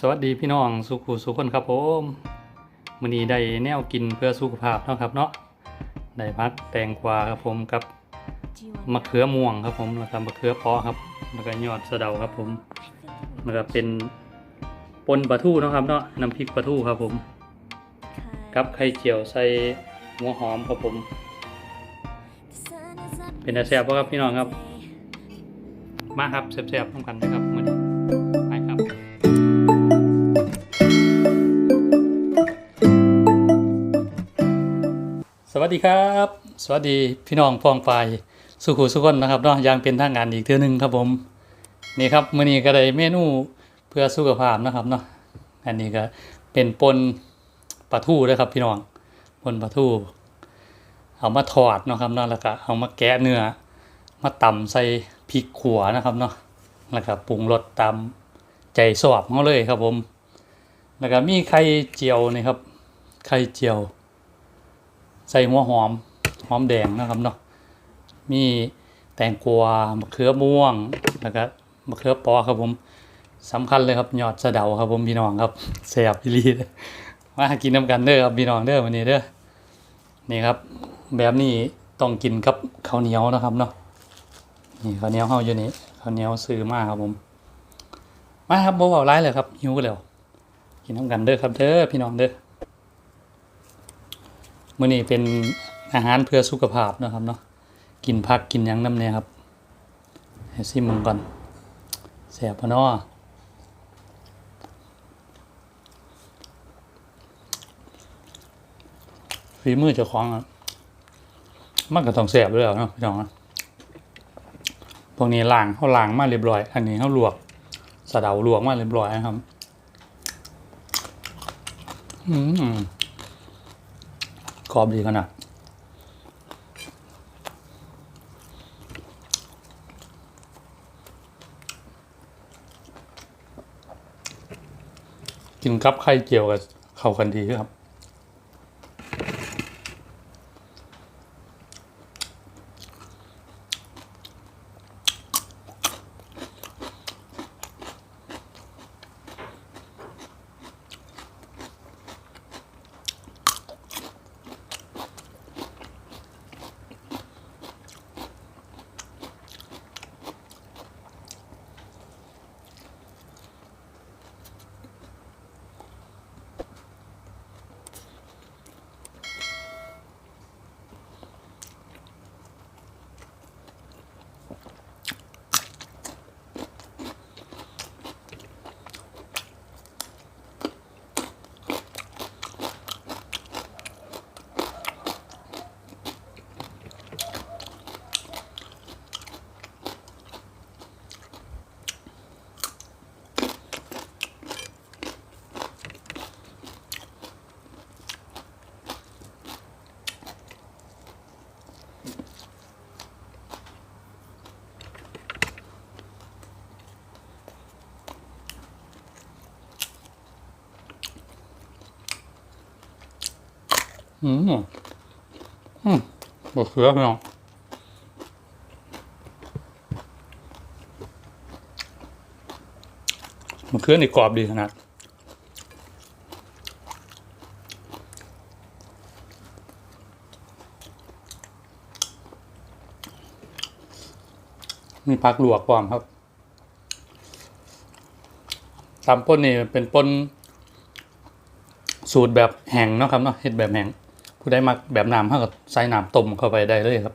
สวัสดีพี่น้องสุขุสุขคนครับผมมื้อนี้ได้แนวกินเพื่อสุขภาพเนาะครับเนาะได้พักแตงกวาครับผมกับมะเขือม่วงครับผมแล้วก็มะเขือเปอครับแล้วก็ยอดสะเดาครับผมแล้วก็เป็นปนปลาทูนะครับเนาะน้ำพริกปลาทูครับผมกับไข่เจียวใส่หัวหอมครับผม เป็นอาแซ่บครับพี่น้องครับ มาครับแซ่บๆร่วมกันนะครับมื้อ วัสดีครับ สวัสดีพี่น้องพองไฟสุขุสุขนนะครับเนาะยังเป็นทางงานอีกเทื่อหนึงครับผมนี่ครับมื้อนี้ก็ได้เมนูเพื่อสุขภาพนะครับเนาะอันนี้ก็เป็นปนปลาทูด้วยครับ พี่น้องปนปลาทูเอามาทอดนะครับเนาะแล้วก็เอามาแกะเนื้อมาตำใส่พริกขัวนะครับเนาะแล้วก็ปรุงรสตามใจชอบของเราเลยครับผม แล้วก็มีไข่เจียวนี่ครับไข่เจียว ใส่หัวหอมหอมแดงนะครับเนาะมีแตงกวามะเขือม่วงแล้วก็มะเขือปอครับผมสำคัญเลยครับยอดสะเดาครับผมพี่น้องครับแซ่บพี่ลีเลยมากินน้ำกันเด้อครับพี่น้องเด้อวันนี้เด้อนี่ครับ แบบนี้ต้องกินกับข้าวเหนียวนะครับเนาะนี่ข้าวเหนียวเฮาอยู่นี่ข้าวเหนียวซื้อมาครับผมมาครับบ่เว้าร้ายเลยครับหิวกันแล้วกินน้ำกันเด้อครับเด้อพี่น้องเด้อ มื้อนี้เป็นอาหารเพื่อสุขภาพนะครับเนาะกินผักกินยังน้ำเนี่ยครับให้ซิมมึงก่อนแสบปะนาะฝีมือเจ้าของอะมันก็ต้องแสบด้วยแหล้วเนาะพี่น้องนะพวกนี้ล้างเขาล้างมาเรียบร้อย อันนี้เขาลวกสะเดาลวกมาเรียบร้อยนะครับ อืม รอบดีขนาดกินกับไข่เจียวกับเข้ากันดีครับ อืมอืมบะเขือพี่น้องมะเขือนี่กรอบดีขนาดมีผักลวกพร้อมครับตำป่นนี่เป็นป่นสูตรแบบแห้งเนาะครับเนาะเฮ็ดแบบแห้ง ผู้ใดมักแบบน้ำเฮาก็ใส่น้ำต้มเข้าไปได้เลยครับ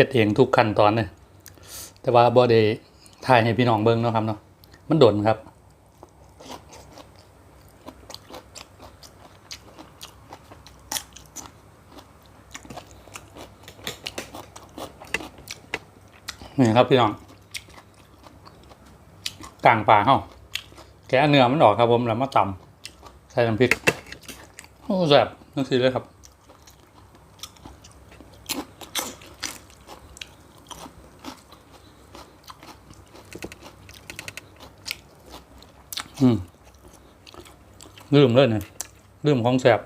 ฮ็ดเองทุกขั้นตอนเลยแต่ว่าบ่ได้ถ่ายให้พี่น้องเบิ่งเนาะครับเนาะมันโดนครับนี่ครับพี่น้องกลางป่าเฮาแกะเนื้อมันออกครับผมแล้วมาตำใส่น้ำพริกโอ้แซ่บนั่นสิเลยครับ ลืมเลยเนี่ยลืมของแสบ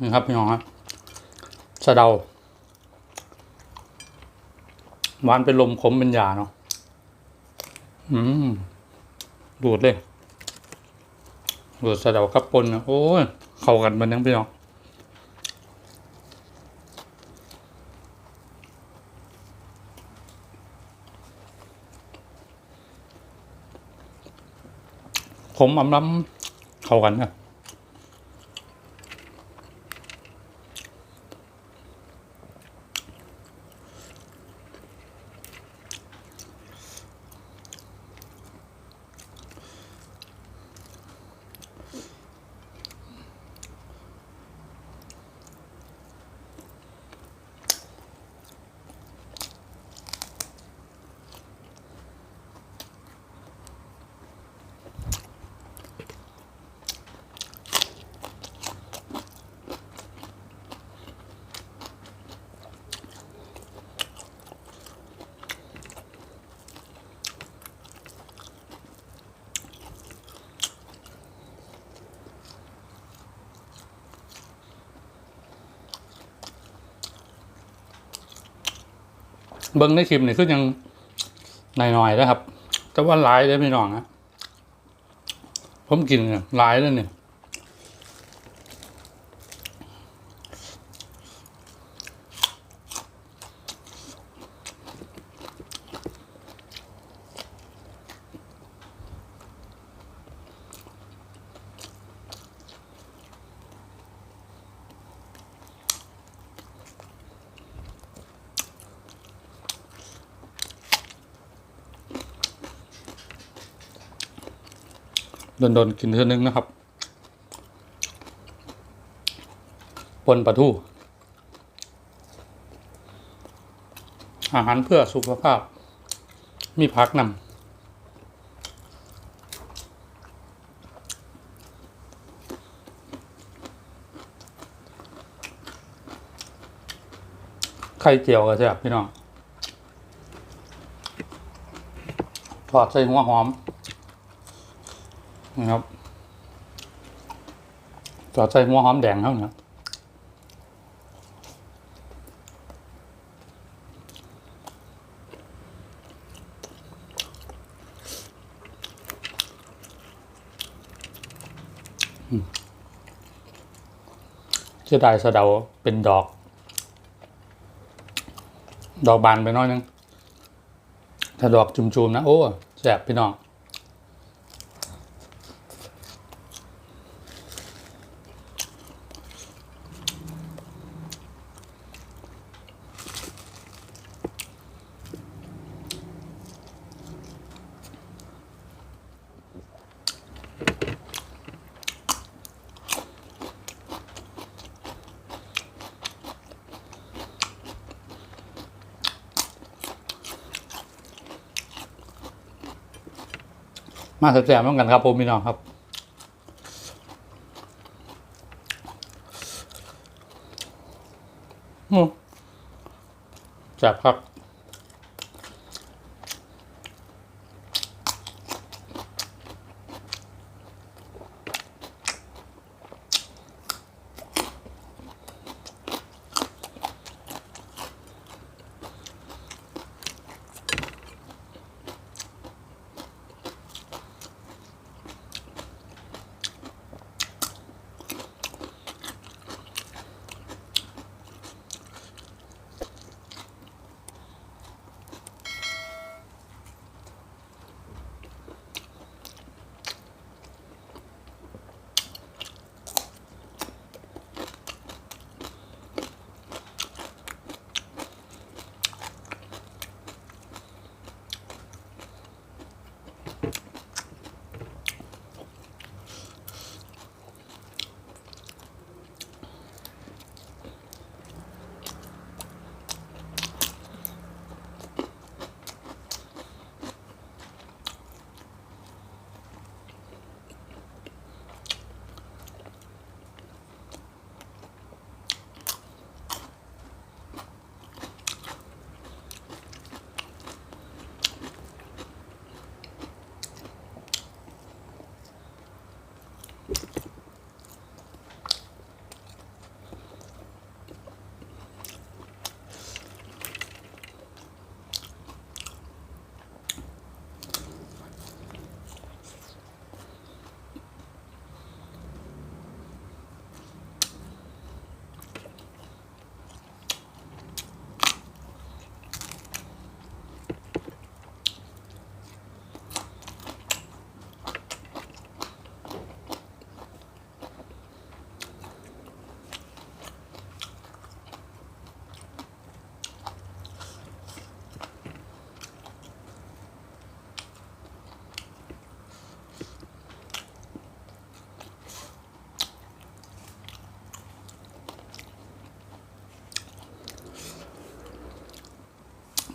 นี่ครับพี่น้องครับสะเดาหวานเป็นลมขมเป็นยาเนาะอืมดูดเลยดูดสะเดากับปนนะโอ้ยเข้ากันมันยังพี่น้องขมอำล้ำ เข้ากันนะ เบิ้งในคลิปนี่คือยังหน่อยๆนะครับ แต่ว่าหลายได้ไม่น้องนะผมกินเนี่ยหลายเลยเนี่ย โดนๆกินเท่านึงนะครับปนปลาทู อาหารเพื่อสุขภาพ มีพักนำไข่เจียวก็ใช่พี่น้องทอดใส่หัวหอม นะครับจอดใส่หัวหอมแดงเท่านี้เสียดายสะเดาเป็นดอก ดอกบานไปน้อยนึง ถ้าดอกจุ่มๆนะ โอ้แสบพี่น้อง มาแสบๆเหมือนกันครับผมพี่น้องครับแซ่บครับ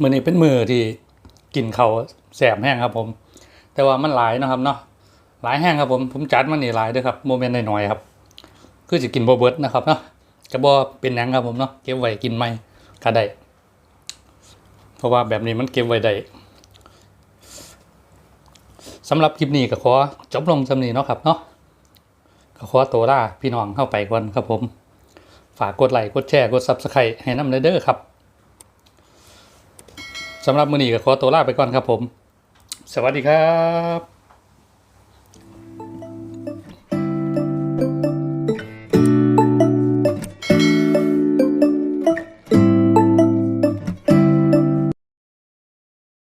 มือนี้เป็นมือที่กินเขาแสบแห้งครับผม แต่ว่ามันหลายนะครับเนาะหลายแห้งครับผมผมจัดมันนี่หลายด้วยครับโมเมนต์หน่อยๆครับ คือจะกินบเบิร์ดนะครับเนาะจะบ่เป็นหยังครับผมเนาะเก็บไว้กินใหม่ก็ได้เพราะว่าแบบนี้มันเก็บไว้ได้สำหรับคลิปนี้ก็ขอจบลงสำนี้เนาะครับเนาะก็ขอตัวลาพี่น้องเข้าไปก่อนครับผม ฝากกดไลค์กดแชร์กด Subscribe ให้น้ำเด้อครับ สำหรับมือนี้ก็ขอตัวลาไปก่อนครับผม สวัสดีครับ